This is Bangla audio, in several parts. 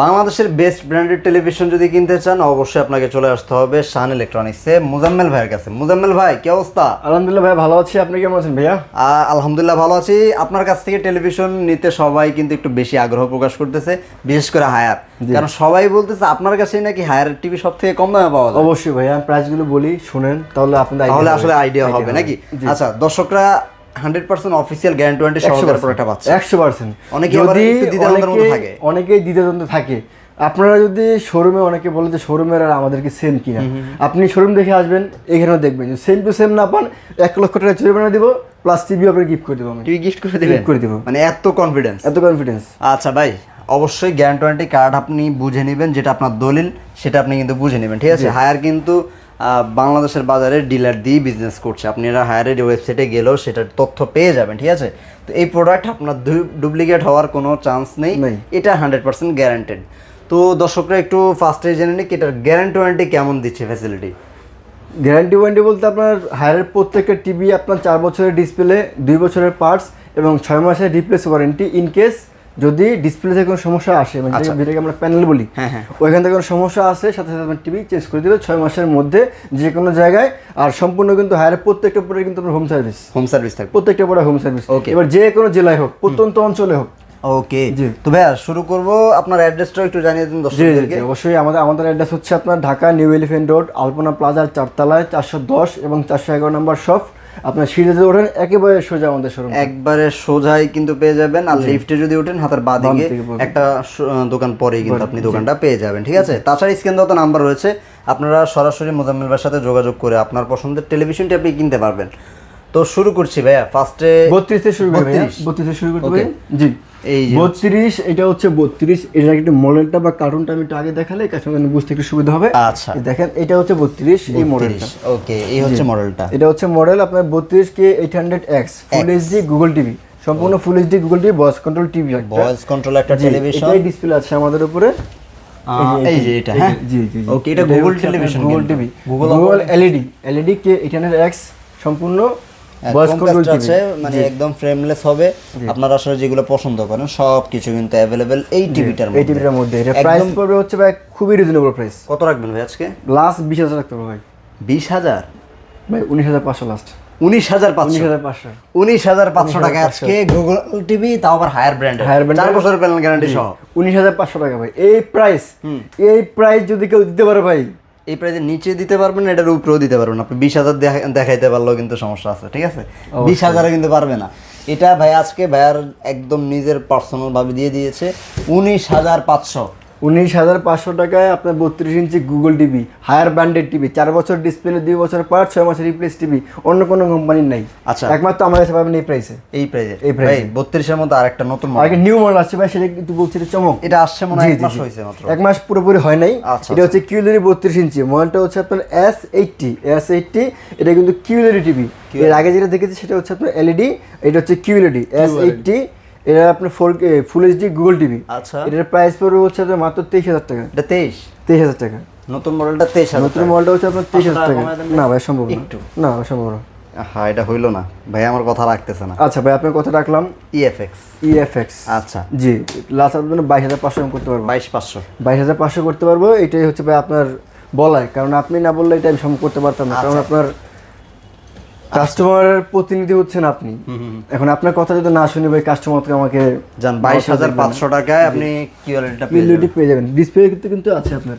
বাংলাদেশের বেস্ট ব্র্যান্ডেড টেলিভিশন যদি কিনতে চান অবশ্যই আপনাকে চলে আসতে হবে শান ইলেকট্রনিক্সে মুজাম্মেল ভাইয়ের কাছে। মুজাম্মেল ভাই কি অবস্থা? আলহামদুলিল্লাহ ভাই ভালো আছি। আপনি কেমন আছেন ভাইয়া? আলহামদুলিল্লাহ ভালো আছি। আপনার কাছ থেকে টেলিভিশন নিতে সবাই কিন্তু একটু বেশি আগ্রহ প্রকাশ করতেছে বিশেষ করে হায়ার কারণ সবাই বলতেছে আপনার কাছে নাকি হায়ার টিভি সব থেকে কম দামে পাওয়া যায়। অবশ্যই ভাইয়া প্রাইসগুলো বলি শুনেন তাহলে আপনাদের তাহলে আসলে আইডিয়া হবে নাকি? আচ্ছা দর্শকরা hundred percent official guarantee warranty সহকারে প্রোডাক্টটা পাচ্ছে। একশো পার্সেন্ট। অনেকে মধ্যে থাকে। অনেকেই দ্বিধাদ্বন্দ্বে থাকে। আপনারা যদি শোরুমে অনেকে বলে যে শোরুমের আর আমাদেরকে সেম কিনা। আপনি শোরুম দেখে আসবেন এখানেও দেখবেন। যে সেম টু সেম না পান এক লক্ষ টাকা জরিমানা দিব প্লাস টিভি আপনাকে গিফট করে দেবো আমি। টিভি গিফট করে দিবেন? করে দিব। মানে এত কনফিডেন্স এত কনফিডেন্স আচ্ছা ভাই অবশ্যই গ্যারান্টি কার্ড আপনি বুঝে নেবেন যেটা আপনার দলিল সেটা আপনি কিন্তু বুঝে নেবেন ঠিক আছে? হায়ার কিন্তু বাংলাদেশের বাজারে ডিলার দিয়ে বিজনেস করছে। আপনি এরা হায়ারের ওয়েবসাইটে গেলেও সেটার তথ্য পেয়ে যাবেন ঠিক আছে? তো এই প্রোডাক্ট আপনার ডুপ্লিকেট হওয়ার কোনো চান্স নেই। নেই। এটা হান্ড্রেড পার্সেন্ট গ্যারান্টেড তো দর্শকরা একটু ফার্স্টে জেনে নিক এটার গ্যারান্টি ওয়ারেন্টি কেমন দিচ্ছে ফ্যাসিলিটি গ্যারান্টি ওয়ারেন্টি বলতে আপনার হায়ারের প্রত্যেকটা টিভি আপনার চার বছরের ডিসপ্লে দুই বছরের পার্টস এবং ছয় মাসের রিপ্লেস ওয়ারেন্টি ইন কেস যদি ডিসপ্লেতে কোনো সমস্যা আসে মানে যেটাকে- যেটাকে আমরা প্যানেল বলি হ্যাঁ, হ্যাঁ। ওইখান থেকে কোনো সমস্যা আসে সাথে সাথে আপনার টিভি চেঞ্জ করে দিবে ছয় মাসের মধ্যে যে কোনো জায়গায়। আর সম্পূর্ণ কিন্তু হায়ার প্রত্যেকটা পরে কিন্তু আপনার হোম সার্ভিস হোম সার্ভিস থাকবে। প্রত্যেকটা পরে হোম সার্ভিস Okay. এবার যে কোনো জেলায় হোক প্রত্যন্ত অঞ্চলে হোক। ওকে জি। তো ভাইয়া শুরু করব আপনার অ্যাড্রেসটাও একটু জানিয়ে দিন দর্শকদেরকে। অবশ্যই আমাদের আমাদের অ্যাড্রেস হচ্ছে আপনার Dhaka new elephant road Alpana প্লাজার চারতলায় চারশো দশ এবং চারশো এগারো নম্বর শপ আপনার সিঁড়িতে ওঠেন একেবারে সোজা আমাদের শোরুম একবারে সোজাই কিন্তু পেয়ে যাবেন আর লিফটে যদি ওঠেন হাতের বাঁ দিকে একটা দোকান পরেই কিন্তু আপনি দোকানটা পেয়ে যাবেন ঠিক আছে? তাছাড়া স্ক্রিন দেওয়া তো নাম্বার রয়েছে। আপনারা সরাসরি মোজাম্মেলবার সাথে যোগাযোগ করে আপনার পছন্দের টেলিভিশনটি আপনি কিনতে পারবেন। তো শুরু করছি ভাইয়া ফার্স্টে বত্রিশ থেকে শুরু করবে 32 বত্রিশ। থেকে শুরু করতে জি। এই যে বত্রিশ এটা হচ্ছে বত্রিশ। এটার একটু মডেলটা বা কার্টুনটা আমি একটু আগে দেখালে কাস্টমার বুঝতে একটু সুবিধা হবে। আচ্ছা। দেখেন এটা হচ্ছে বত্রিশ এই মডেলটা ওকে এই হচ্ছে মডেলটা এটা হচ্ছে মডেল আপনার বত্রিশ K eight hundred X full HD Google TV সম্পূর্ণ full HD Google TV voice control TV voice control একটা। টেলিভিশন এটাই ডিসপ্লে আছে আমাদের উপরে। এই যে এটা হ্যাঁ? জি জি ওকে এটা Google television Google TV Google LED LED K eight hundred X সম্পূর্ণ আছে মানে একদম ফ্রেমলেস হবে। আপনারা আসলে যেগুলো পছন্দ করেন সব কিছু কিন্তু অ্যাভেলেবেল এই টিভিটার এই টিভিটার মধ্যে। এটা প্রাইস পড়বে হচ্ছে ভাই খুবই রিজনেবল প্রাইস কত রাখবেন ভাই আজকে? লাস্ট বিশ হাজার রাখতে হবে ভাই। বিশ হাজার? ভাই উনিশ হাজার পাঁচশো লাস্ট উনিশ হাজার পাঁচশো? উনিশ হাজার পাঁচশো। টাকা আজকে গুগল টিভি তাও আবার হায়ার ব্র্যান্ডের Higher brand চার বছরের প্যানেল গ্যারান্টি সহ। উনিশ হাজার পাঁচশো টাকা ভাই। এই প্রাইস এই প্রাইস যদি কেউ দিতে পারে ভাই এই প্রাইজে নিচে দিতে পারবেন এটার উপরেও দিতে পারবেন আপনি বিশ হাজার দেখা- দেখাইতে পারলেও কিন্তু সমস্যা আছে ঠিক আছে? বিশ হাজারে কিন্তু পারবে না। এটা ভাই আজকে ভাইয়ার একদম নিজের পার্সোনাল ভাবে দিয়ে দিয়েছে। উনিশ হাজার পাঁচশো। উনিশ হাজার পাঁচশো টাকায় আপনার বত্রিশ inch Google TV Haier branded TV চার বছর ডিসপ্লে দুই বছর পার ছয় মাসের রিপ্লেস টিভি অন্য কোনো কোম্পানির নাই। আচ্ছা। একমাত্র আমার কাছে পাবেন এই প্রাইসে এই প্রাইজে এই ভাই বত্রিশের মধ্যে আর একটা নতুন আগে নিউ মডেল আসছে ভাই সেটা কিন্তু বলছি চমক। এটা আসছে মনে হয় এক মাস হয়েছে মাত্র। এক মাস পুরোপুরি হয় নাই। আচ্ছা, এটা হচ্ছে কিউলারি বত্রিশ ইঞ্চি। মডেলটা হচ্ছে আপনার এস এইটটি এস এইটটি এটা কিন্তু কিউলারি টিভি। এর আগে যেটা দেখেছি সেটা হচ্ছে আপনার এলইডি এটা হচ্ছে কিউএলইডি এস এইটটি এটা আপনার four full HD Google TV আচ্ছা। এটার প্রাইস পড়বে হচ্ছে আপনার মাত্র তেইশ হাজার টাকা। এটা তেইশ? তেইশ হাজার টাকা। নতুন মডেলটা তেইশ হাজার নতুন মডেলটা হচ্ছে আপনার তেইশ হাজার টাকা। না ভাই সম্ভব না। একটু। না সম্ভব না। হ্যাঁ এটা হইল না। ভাই আমার কথা রাখতেছে না। আচ্ছা ভাই আপনার কথা রাখলাম। ইএফএক্স ইএফএক্স আচ্ছা। জি লাস্ট আপনার বাইশ হাজার পাঁচশো করতে পারব। বাইশ পাঁচশো। বাইশ হাজার পাঁচশো করতে পারব এটাই হচ্ছে ভাই আপনার বলায়। কারণ আপনি না বললে এটা আমি সম্ভব করতে পারতাম না। কারণ আপনার কাস্টমারের প্রতিনিধি হচ্ছেন আপনি। এখন আপনার কথা যদি না শুনি ভাই কাস্টমার তো আমাকে যান বাইশ হাজার পাঁচশো টাকায় আপনি কিউআরএলটা পেয়ে যাবেন। ডিসপ্লে কিন্তু কিন্তু আছে আপনার।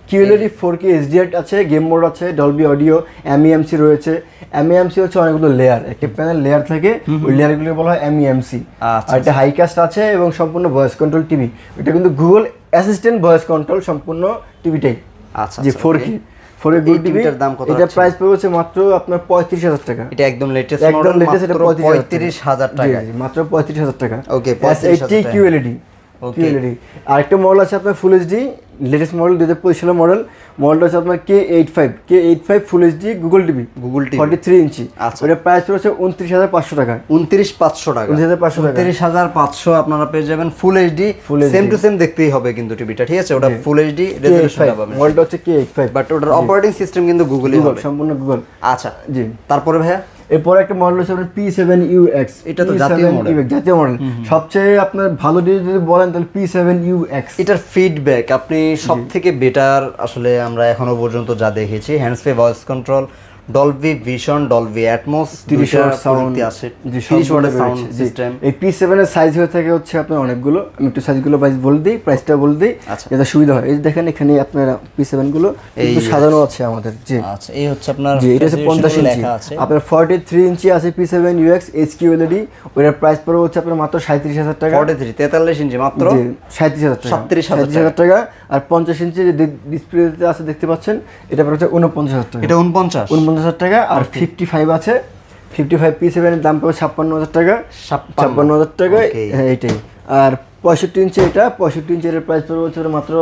কিউএলএডি ফোর কে এসডিআর আছে গেম মোড আছে ডলবি অডিও এমইএমসি রয়েছে। এমইএমসি হচ্ছে অনেকগুলো লেয়ার একটি প্যানেল লেয়ার থাকে ওই লেয়ারগুলো বলা হয় এমইএমসি আর একটা হাইকাস্ট আছে এবং সম্পূর্ণ ভয়েস কন্ট্রোল টিভি এটা কিন্তু গুগল অ্যাসিস্ট্যান্ট ভয়েস কন্ট্রোল সম্পূর্ণ টিভিটাই আচ্ছা যে ফোর কে ফোর গুড টিভিটার দাম কত এটা প্রাইস পড়বে হচ্ছে মাত্র আপনার 35000 টাকা। এটা একদম লেটেস্ট একদম লেটেস্ট এটা 35000 টাকা। মাত্র 35000 টাকা। ওকে 80 কিউএলইডি কিউএলইডি আরেকটা মডেল আছে আপনার ফুল এইচডি লেটেস্ট মডেল দু হাজার পঁচিশ সালের মডেল মডেলটা হচ্ছে আপনার K eight five K eight five full HD Google TV Google TV forty three inch. আচ্ছা। ওটার প্রাইস পড়েছে উনত্রিশ হাজার পাঁচশো টাকা। উনত্রিশ পাঁচশো টাকা। উনত্রিশ হাজার পাঁচশো উনত্রিশ হাজার পাঁচশো আপনারা পেয়ে যাবেন full HD Full same to same দেখতেই হবে কিন্তু টিভিটা ঠিক আছে? ওটা ফুল এইচডি পাবেন। মডেলটা হচ্ছে কে এইট ফাইভ বাট ওটার অপারেটিং সিস্টেম কিন্তু গুগলই হবে। সম্পূর্ণ গুগল আচ্ছা। জি। তারপরে ভাইয়া? এরপরে একটা মডেল হচ্ছে আপনার পি সেভেন ইউ এক্স এটা তো জাতীয় মডেল জাতীয় মডেল সবচেয়ে আপনার ভালো যদি বলেন তাহলে পি সেভেন ইউ এক্স এটার ফিডব্যাক আপনি সব থেকে বেটার আসলে আমরা এখনও পর্যন্ত যা দেখেছি hands free voice control Dolby Vision Dolby Atmos তিরিশ ওয়াট সাউন্ড ওয়াটের সিস্টেম এই পি সেভেনের সাইজ হয়ে থাকে হচ্ছে আপনার অনেকগুলো। আমি একটু সাইজগুলো বলে দিই প্রাইসটা বলে দিই আচ্ছা। যাতে সুবিধা হয়। এই দেখেন এখানে আপনার পি সেভেনগুলো একটু সাজানো আছে আমাদের। জি। আচ্ছা এই হচ্ছে আপনার জি এটা হচ্ছে পঞ্চাশ ইঞ্চি। লেখা আছে। আপনার ফর্টি থ্রি ইঞ্চি আছে P seven U X H Q LED ওটার প্রাইস পড়বে হচ্ছে আপনার মাত্র সাঁত্রিশ হাজার টাকা। ফর্টি থ্রি তেতাল্লিশ ইঞ্চি মাত্র? জি সাঁত্রিশ হাজার টাকা। 37,000 সাঁত্রিশ হাজার টাকা। আর পঞ্চাশ ইঞ্চি যে ডিসপ্লেতে আছে দেখতে পাচ্ছেন এটা হচ্ছে উনপঞ্চাশ হাজার টাকা। এটা উনপঞ্চাশ উনপঞ্চাশ হাজার টাকা আর ফিফটি ফাইভ আছে। ফিফটি ফাইভ পি সেভেনের দাম পাবে ছাপ্পান্ন হাজার টাকা। ছাপ্পান্ন। হাজার টাকা. হ্যাঁ এইটাই আর পঁয়ষট্টি ইঞ্চি এটা পঁয়ষট্টি ইঞ্চের প্রাইস পড়বে হচ্ছে মাত্র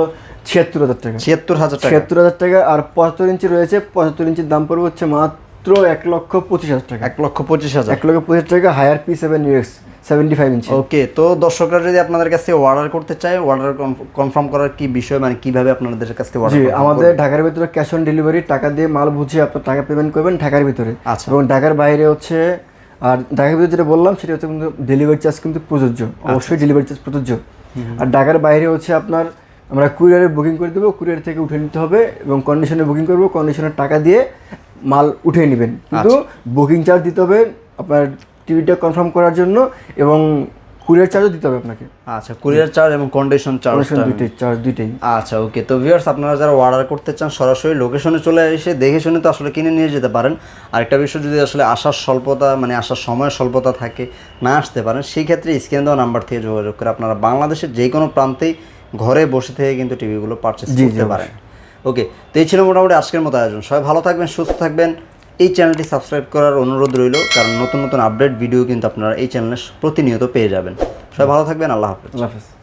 ছিয়াত্তর হাজার টাকা। ছিয়াত্তর হাজার টাকা। ছিয়াত্তর হাজার টাকা আর পঁচাত্তর ইঞ্চি রয়েছে পঁচাত্তর ইঞ্চির দাম পড়বে হচ্ছে মাত্র এক লক্ষ পঁচিশ হাজার টাকা। এক লক্ষ পঁচিশ হাজার। এক লক্ষ পঁচিশ টাকা Haier P seven U X seventy five inch okay তো দর্শকরা যদি আপনাদের কাছে অর্ডার করতে চায় অর্ডার কনফার্ম করার কি বিষয় মানে কীভাবে আপনাদের কাছ জি আমাদের ঢাকার ভিতরে ক্যাশ অন ডেলিভারি টাকা দিয়ে মাল বুঝিয়ে আপনার টাকা পেমেন্ট করবেন ঢাকার ভিতরে। আচ্ছা। এবং ঢাকার বাইরে হচ্ছে আর ঢাকার ভিতরে যেটা বললাম সেটা হচ্ছে কিন্তু ডেলিভারি চার্জ কিন্তু প্রযোজ্য আচ্ছা, অবশ্যই ডেলিভারি চার্জ প্রযোজ্য। আর ঢাকার বাইরে হচ্ছে আপনার আমরা কুরিয়ারে বুকিং করে দেবো কুরিয়ার থেকে উঠে নিতে হবে এবং কন্ডিশনে বুকিং করব কন্ডিশনের টাকা দিয়ে মাল উঠিয়ে নেবেন। কিন্তু আচ্ছা। বুকিং চার্জ দিতে হবে আপনার টিভিটা কনফার্ম করার জন্য এবং কুরিয়ার চার্জও দিতে হবে আপনাকে। আচ্ছা কুরিয়ার চার্জ এবং কন্ডিশন চার্জ দুইটাই চার্জ দুইটাই। আচ্ছা ওকে তো ভিউয়ার্স আপনারা যারা অর্ডার করতে চান সরাসরি লোকেশনে চলে এসে দেখে শুনে তো আসলে কিনে নিয়ে যেতে পারেন। আরেকটা বিষয় যদি আসলে আসার স্বল্পতা মানে আসার সময় স্বল্পতা থাকে না আসতে পারেন সেই ক্ষেত্রে স্ক্রিন দেওয়া নাম্বার থেকে যোগাযোগ করে আপনারা বাংলাদেশের যে কোনো প্রান্তেই ঘরে বসে থেকে কিন্তু টিভিগুলো পারচেস করতে পারেন। ওকে, তো এই ছিল মোটামুটি আজকের মতো আয়োজন। সবাই ভালো থাকবেন, সুস্থ থাকবেন। এই চ্যানেলটি সাবস্ক্রাইব করার অনুরোধ রইল, কারণ নতুন নতুন আপডেট, ভিডিও কিন্তু আপনারা এই চ্যানেলে প্রতিনিয়ত পেয়ে যাবেন। সবাই ভালো থাকবেন, আল্লাহ হাফেজ। আল্লাহ হাফেজ।